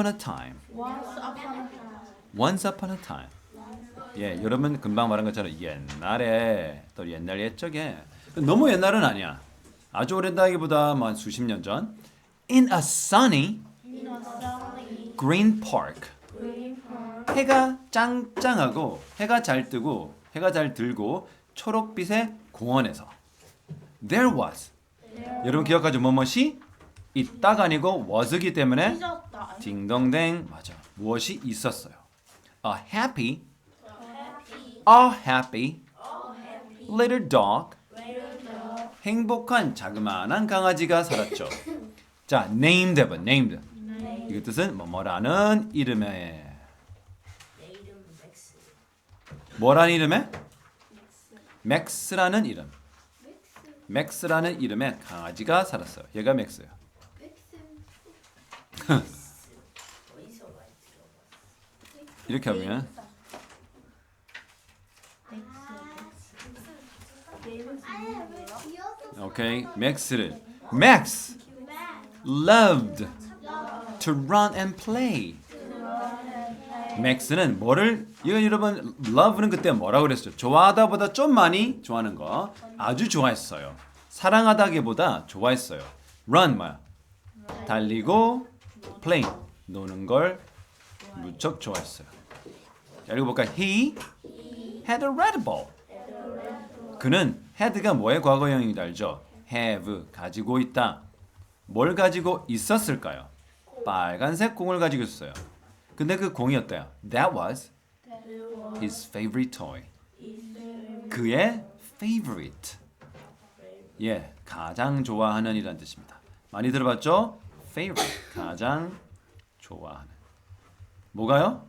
upon a time. Once upon a time. Once upon a time. 예, 여러분 금방 말한 것처럼 옛날에 또 옛날 옛적에 너무 옛날은 아니야. 아주 오래다기보다 뭐한 수십 년 전. In a sunny In a sunny green park. green park. 해가 짱짱하고 해가 잘 뜨고 해가 잘 들고 초록빛의 공원에서 there was 여러분 기억하죠? 뭐뭇이 있다가 아니고 was이기 때문에 있었다. 딩동댕. 맞아. 무엇이 있었어요? A happy. Happy. a happy. Oh, happy. little dog. 행복한 자그마한 강아지가 살았죠. 자 named 해봐 named Name. 이그 뜻은 뭐뭐라는 이름에. 내 이름은 맥스. 뭐라는 이름에? 맥스라는 이름. 맥스라는 이름의 강아지가 살았어요. 얘가 맥스예요 이? 이렇게 하면. 오케이 맥스를. 맥스 loved to run and play. 맥스는 뭐를 이거 여러분 love는 그때 뭐라고 그랬죠 좋아하다보다 좀 많이 좋아하는 거. 아주 좋아했어요. 사랑하다기보다 좋아했어요. Run 뭐야 달리고 play 노는 걸 무척 좋아했어요 자 읽어볼까 he had a red ball 그는 had가 뭐의 과거형인 줄 알죠? have 가지고 있다. 뭘 가지고 있었을까요? 빨간색 공을 가지고 있었어요. 근데 그 공이었대요. That was his favorite toy. 그의 favorite. 예, 가장 좋아하는 이란 뜻입니다. 많이 들어봤죠? Favorite, 가장 좋아하는. 뭐가요?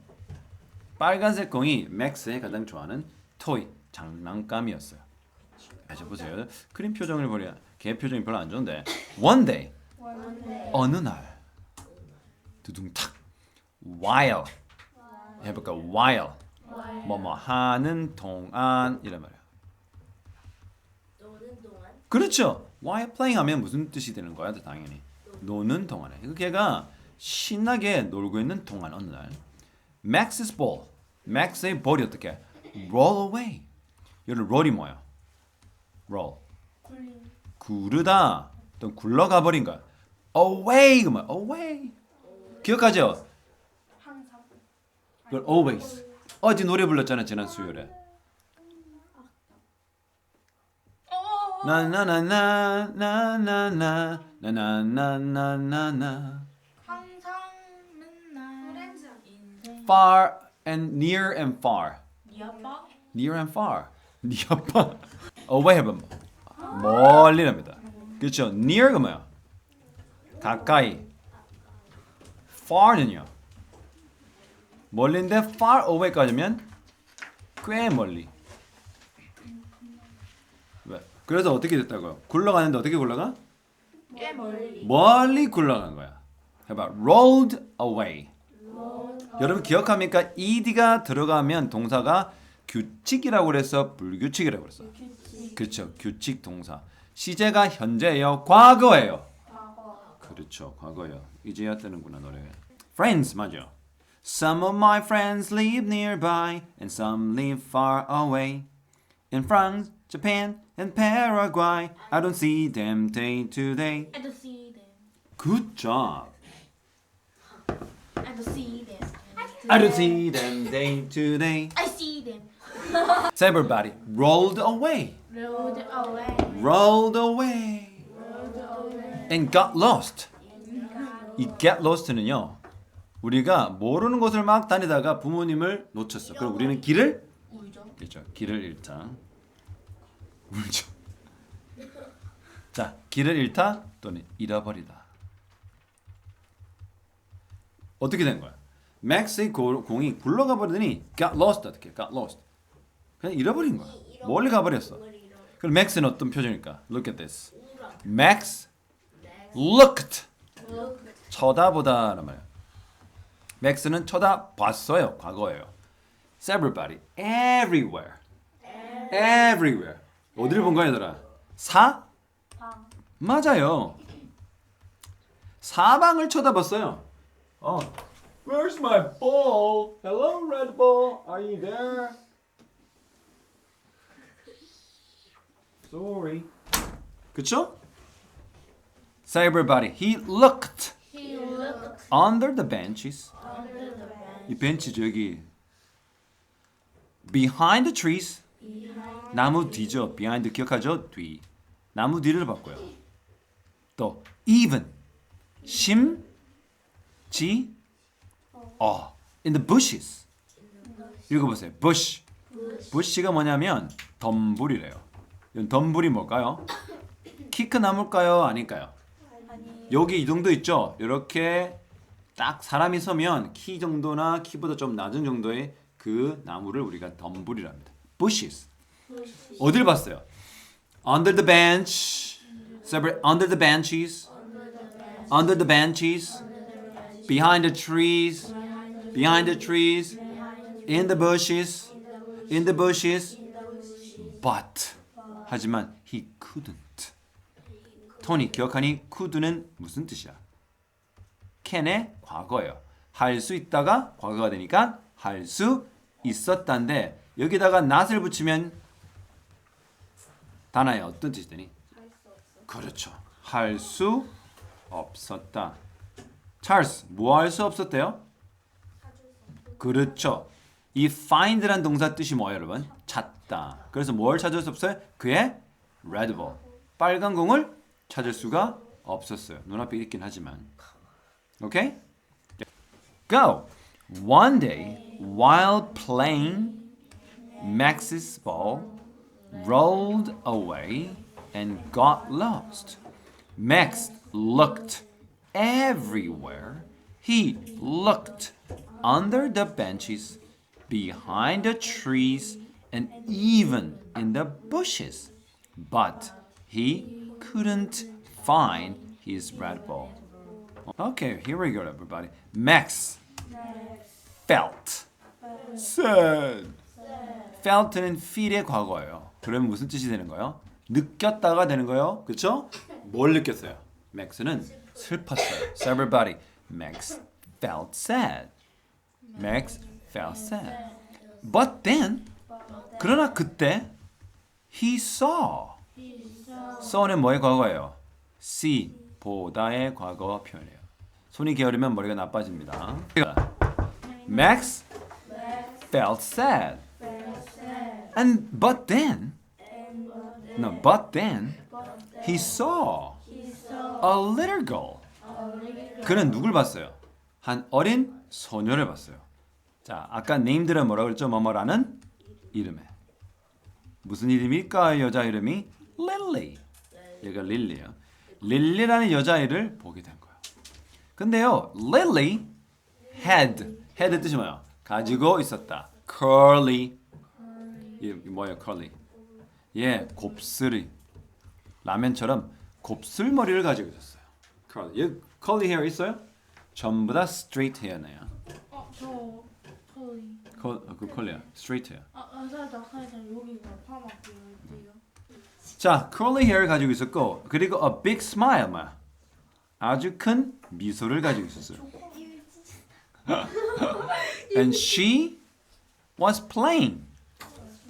빨간색 공이 맥스의 가장 좋아하는 토이, 장난감이었어요. 다시 보세요. 그림 표정을 보려 걔 표정이 별로 안 좋은데. One day, 어느 날, 두둥탁, while 해볼까? while 뭐뭐 하는 동안 이란 말이야. 그렇죠. while playing 하면 무슨 뜻이 되는 거야? 당연히 노는 동안에. 그 걔가 신나게 놀고 있는 동안 어느 날 Max's ball, Max의 볼이 어떻게 roll away. 여기 roll이 뭐야? roll. 구르다 또 굴러가 버린 거야. away 그만 away. 기억하죠? 항상. 그걸 always. 어제 노래 불렀잖아 지난 수요일에. 어. 나나나나나나나 나나나나나나 항상 맨날 인생. far and near and far. 네 아빠? near and far. 네 아빠 away 해봐. 멀리랍니다. 그렇죠? near가 뭐야? 가까이. far는요. 멀리인데 far away까지면 꽤 멀리. 왜? 그래서 어떻게 됐다고요? 굴러가는데 어떻게 굴러가? 꽤 멀리. 멀리 굴러간 거야. 해봐. rolled away. 여러분 기억합니까? ed가 들어가면 동사가 규칙이라고 그래서 불규칙이라고 그랬어. 규칙. 그렇죠. 규칙 동사. 시제가 현재예요. 과거예요. 과거. 그렇죠. 과거예요. 이제야 뜨는구나 노래. Friends 맞죠? Some of my friends live nearby and some live far away. In France, Japan, and Paraguay, I don't see them day to day. I don't see them. Good job. I don't see them. I don't see them day to day. I see them. So everybody rolled away, Rolled away. rolled away, and got lost. 이 get lost는요, 우리가 모르는 곳을 막 다니다가 부모님을 놓쳤어. 그럼 우리는 길을. 그렇죠. 길을 잃다. 울죠. 자, 길을 잃다 또는 잃어버리다. 어떻게 된 거야? 맥스의 고- 공이 굴러가 버리더니 got lost 어떻게? got lost. 그냥 잃어버린 거야. 멀리 가버렸어. 그럼 맥스는 어떤 표정일까? Look at this. Max looked 쳐다보다란 말이야. 맥스는 쳐다봤어요. 과거예요. Everybody, everywhere, everywhere. 어디를 본 거야, 얘들아? 사? 방. 맞아요. 사방을 쳐다봤어요. 어, Where's my ball? Hello, red ball. Are you there? Sorry. 그쵸? Say everybody. He looked He looked under the benches. under the bench. 이 벤치 저기 behind the trees. 나무 뒤죠. behind 기억하죠? 뒤. 나무 뒤를 봤고요. 또 even 심, 지, 어 in the bushes. 읽어보세요. bush. bush가 뭐냐면 덤불이래요. 이건 덤불이 뭘까요? 키크 나물까요? 아닐까요? 아니 여기 이 정도 있죠? 이렇게 딱 사람이 서면 키 정도나 키보다 좀 낮은 정도의 그 나무를 우리가 덤불이랍니다. bushes. 어딜 봤어요? Under the bench. Separate under the benches. Under the benches. Behind the trees. Behind the trees. In the bushes. In the bushes. But 하지만 he couldn't. 토니 기억하니 could는 무슨 뜻이야? can의 과거예요. 할 수 있다가 과거가 되니까 할 수 있었단데 여기다가 not을 붙이면 단어에 어떤 뜻이 되니? 그렇죠. 할 수 없었다. 찰스, 뭐 할 수 없었대요? 그렇죠. 이 find란 동사 뜻이 뭐예요, 여러분? 찾다. 그래서 뭘 찾을 수 없어요? 그의 red ball. 빨간 공을 찾을 수가 없었어요. 눈앞에 있긴 하지만. 오케이? Go. One day, while playing, Max's ball rolled away and got lost. Max looked everywhere. He looked under the benches, behind the trees, and even in the bushes. But he couldn't find his red ball. Okay, here we go, everybody. Max felt sad. felt는 feel의 과거예요. 그러면 무슨 뜻이 되는 거예요? 느꼈다가 되는 거예요. 그렇죠? 뭘 느꼈어요? Max는 슬펐어요. So everybody, Max felt sad. Max felt sad. But then, 그러나 그때 he saw. saw는 뭐의 과거예요? see 보다의 과거 표현이에요. 손이 게으르면 머리가 나빠집니다. Max felt sad. And but then no, but then he saw a little girl. 그는 누굴 봤어요? 한 어린 소녀를 봤어요. 자, 아까 네임들은 뭐라고 그랬죠? 뭐뭐라는 이름에. 무슨 이름일까? 여자 이름이 릴리. 얘가 릴리야. 릴리라는 여자아이를 보게 된 거야. 근데요, 릴리 had had 뜻이 뭐야? 가지고 있었다. curly 이 뭐예요, curly? 예, 곱슬이 라면처럼 곱슬머리를 가지고 있었어요. curly. 얘 curly hair 있어요? 전부 다 straight hair네요. 어저 저희 그, 그 curly야, straight hair. 아, 아 살짝 살짝 여기가 파마 보여요. 자, curly hair을 가지고 있었고 그리고 a big smile 뭐야? 아주 큰 미소를 가지고 있었어요. And she was playing.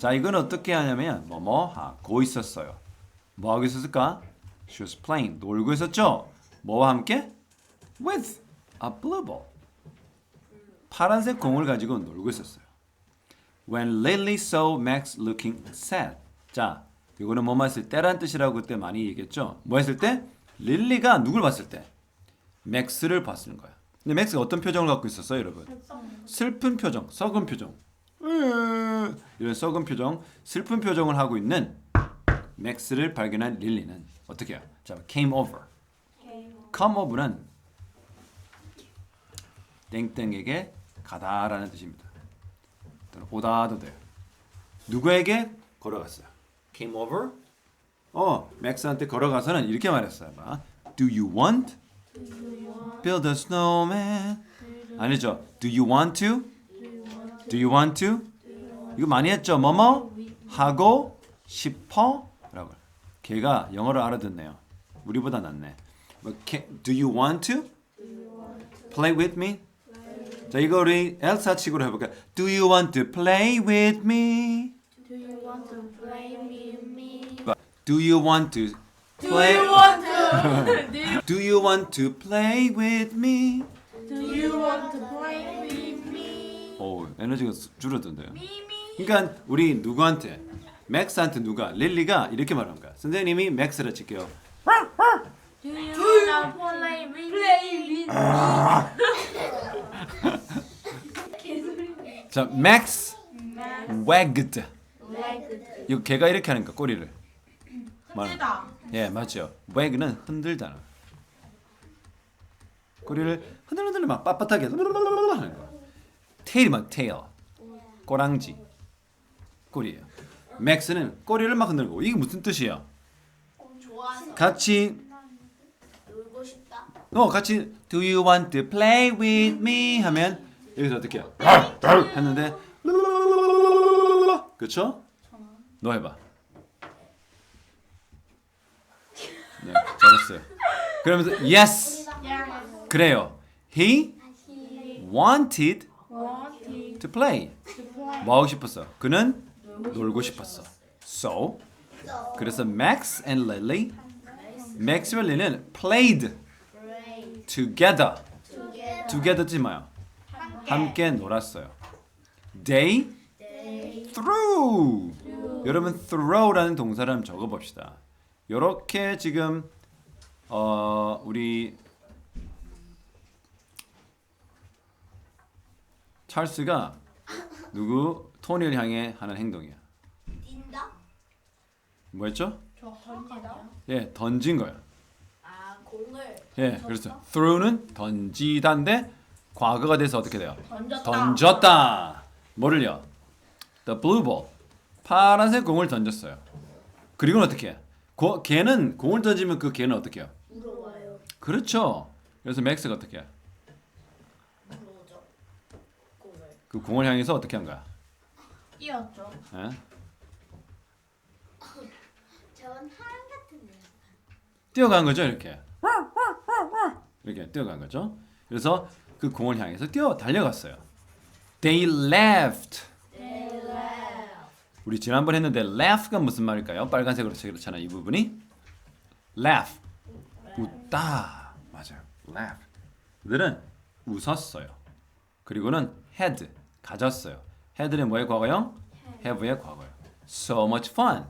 자, 이건 어떻게 하냐면 뭐뭐 하고 있었어요. 뭐 하고 있었을까? She was playing. 놀고 있었죠? 뭐와 함께? With a blue ball. 파란색 공을 가지고 놀고 있었어요. When Lily saw Max looking sad. 자, 이거는 뭐만 했을 때란 뜻이라고 그때 많이 얘기했죠. 뭐 했을 때? 릴리가 누굴 봤을 때? 맥스를 봤을 거야. 근데 맥스가 어떤 표정을 갖고 있었어요, 여러분? 슬픈 표정, 썩은 표정. 으, 이런 썩은 표정, 슬픈 표정을 하고 있는 맥스를 발견한 릴리는 어떻게 해요? 자, came over. come over는 땡땡에게 가다라는 뜻입니다. 또는 오다도 돼요. 누구에게 걸어갔어요? came over? 어, 맥스한테 걸어가서는 이렇게 말했어요. 봐. Do you want? Build a snowman. 아니죠. Do you want to? Do you want to? 이거 많이 했죠. 뭐뭐 하고 싶어? 라고. 걔가 영어를 알아듣네요. 우리보다 낫네. 뭐, Do you want to? Play with me? 자 이거 우리 엘사 치고로 해볼까요? Do you want to play with me? Do you want to play with me? Do you want to play? want to? Do you want to play with me? Do you want to play with me? 오 에너지가 수- 줄어든대요. Me 그러니까 우리 누구한테 맥스한테 누가 릴리가 이렇게 말한 거야. 선생님이 맥스를 칠게요. Do you wanna play with me? 자 맥스 wagged 이거 걔가 이렇게 하는 거 꼬리를. 말. 흔들다. 예 맞죠. wag는 흔들다는. 꼬리를 흔들흔들 막 빳빳하게 하는 거. tail이만 tail. 꼬랑지. 꼬리예요. 맥스는 꼬리를 막 흔들고 이게 무슨 뜻이야? 좋아서 같이 놀고 싶다. 어 같이 Do you want to play with me 하면 여기서 어떻게 해요? 했는데 그쵸? 너 해봐 네 잘했어요 그러면서 Yes. 그래요 He wanted to play. 뭐 하고 싶었어? 그는 놀고 싶었어 So 그래서 Max and Lily Max와 Lily는 played together together지 마요 함께 놀았어요 They threw 여러분 throw라는 동사를 한번 적어봅시다 요렇게 지금 어 우리 찰스가 누구 토니를 향해 하는 행동이야 뛴다? 뭐였죠? 저 던지다. 예 던진 거야 아 공을 예 그렇죠 throw는 던지다인데 과거가 돼서 어떻게 돼요? 던졌다. 던졌다. 뭐를요? The blue ball. 파란색 공을 던졌어요. 그리고는 어떻게 해? 고, 걔는 공을 던지면 그 걔는 어떻게 해요? 물어와요. 그렇죠. 그래서 맥스가 어떻게 해? 물어오죠. 공을 그 공을 향해서 어떻게 한 거야? 뛰었죠. 예? 저건 하얀 같은데요. 뛰어간 거죠, 이렇게. 이렇게 뛰어간 거죠. 그래서 그 공을 향해서 뛰어 달려갔어요. They left. 우리 지난번 했는데 laugh가 무슨 말일까요? 빨간색으로 칠했잖아 이 부분이. laugh. 웃다. 맞아요. laugh. 그들은 웃었어요. 그리고는 had 가졌어요. Had는 뭐의 과거형? have의 과거요. So much fun.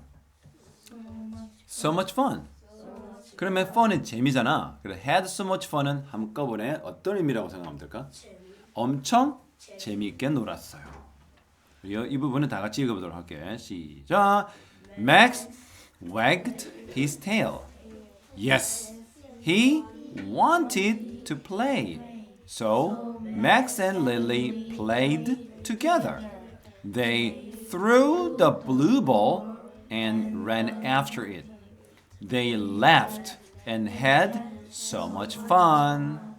So much fun. 그러면 fun은 재미잖아. 그래 had so much fun은 한꺼번에 어떤 의미라고 생각하면 될까? 엄청 재미있게 놀았어요. 이 부분은 다 같이 읽어보도록 할게. 시작. Max wagged his tail. Yes, he wanted to play. So Max and Lily played together. They threw the blue ball and ran after it. They laughed and had so much fun.